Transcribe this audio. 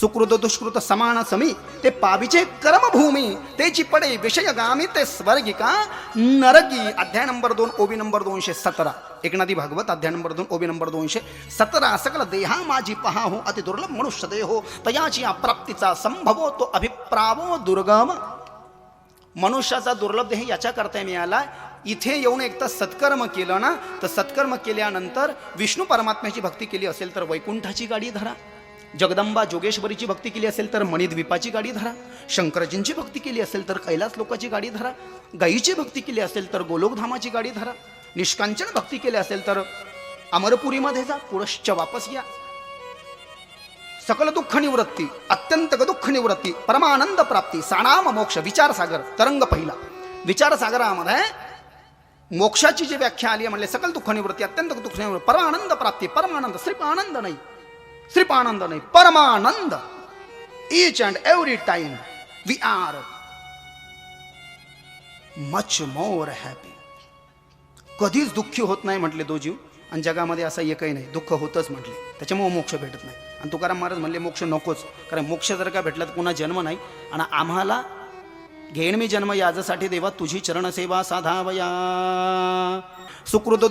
सुकृत दुष्कृत समान समी ते पाविचे कर्मभूमी तेची पडे विषयगामी ते स्वर्गिका नरकी अध्याय नंबर दोन ओबी नंबर दोनशे सतरा. एकनाथी भागवत अध्याय नंबर दोन ओबी नंबर दोनशे सतरा. सकल देहा माझी पहा हो अति दुर्लभ मनुष्य देहो हो, तयाची या प्राप्तीचा संभवो तो अभिप्रावो दुर्गम. मनुष्याचा दुर्लभ देह याच्या करता मिळाला इथे येऊन एकदा सत्कर्म केलं ना तर सत्कर्म केल्यानंतर विष्णू परमात्म्याची भक्ती केली असेल तर वैकुंठाची गाडी धरा. जगदंबा जोगेश्वरीची भक्ती केली असेल तर मणिद्वीपाची गाडी धरा शंकरजींची भक्ती केली असेल तर कैलास लोकाची गाडी धरा गाईची भक्ती केली असेल तर गोलोकधामाची गाडी धरा निष्कांचन भक्ती केली असेल तर अमरपुरीमध्ये जा पुरश्च वापस या. सकल दुःख निवृत्ती अत्यंत दुःख निवृत्ती परमानंद प्राप्ती साणाम मोक्ष विचारसागर तरंग पहिला. विचारसागरामध्ये मोक्षाची जी व्याख्या आली म्हणले सकल दुःख निवृत्ती अत्यंत दुःख निवृत्ती परमानंद प्राप्ती परमानंद श्रीपानंद नाही. श्रीपानंद नाही परमानंद each and every time we are much more happy कधीच दुःखी होत नाही म्हटले तो जीव. आणि जगामध्ये असं एकही नाही. दुःख होतच म्हटले. त्याच्यामुळे मोक्ष भेटत नाही. आणि तुकाराम महाराज म्हणले मोक्ष नकोच. कारण मोक्ष जर का भेटला तर पुन्हा जन्म नाही. आणि आम्हाला घेण मी जन्म याजसाठी देवा तुझी चरणसेवा साधावया. सुकृत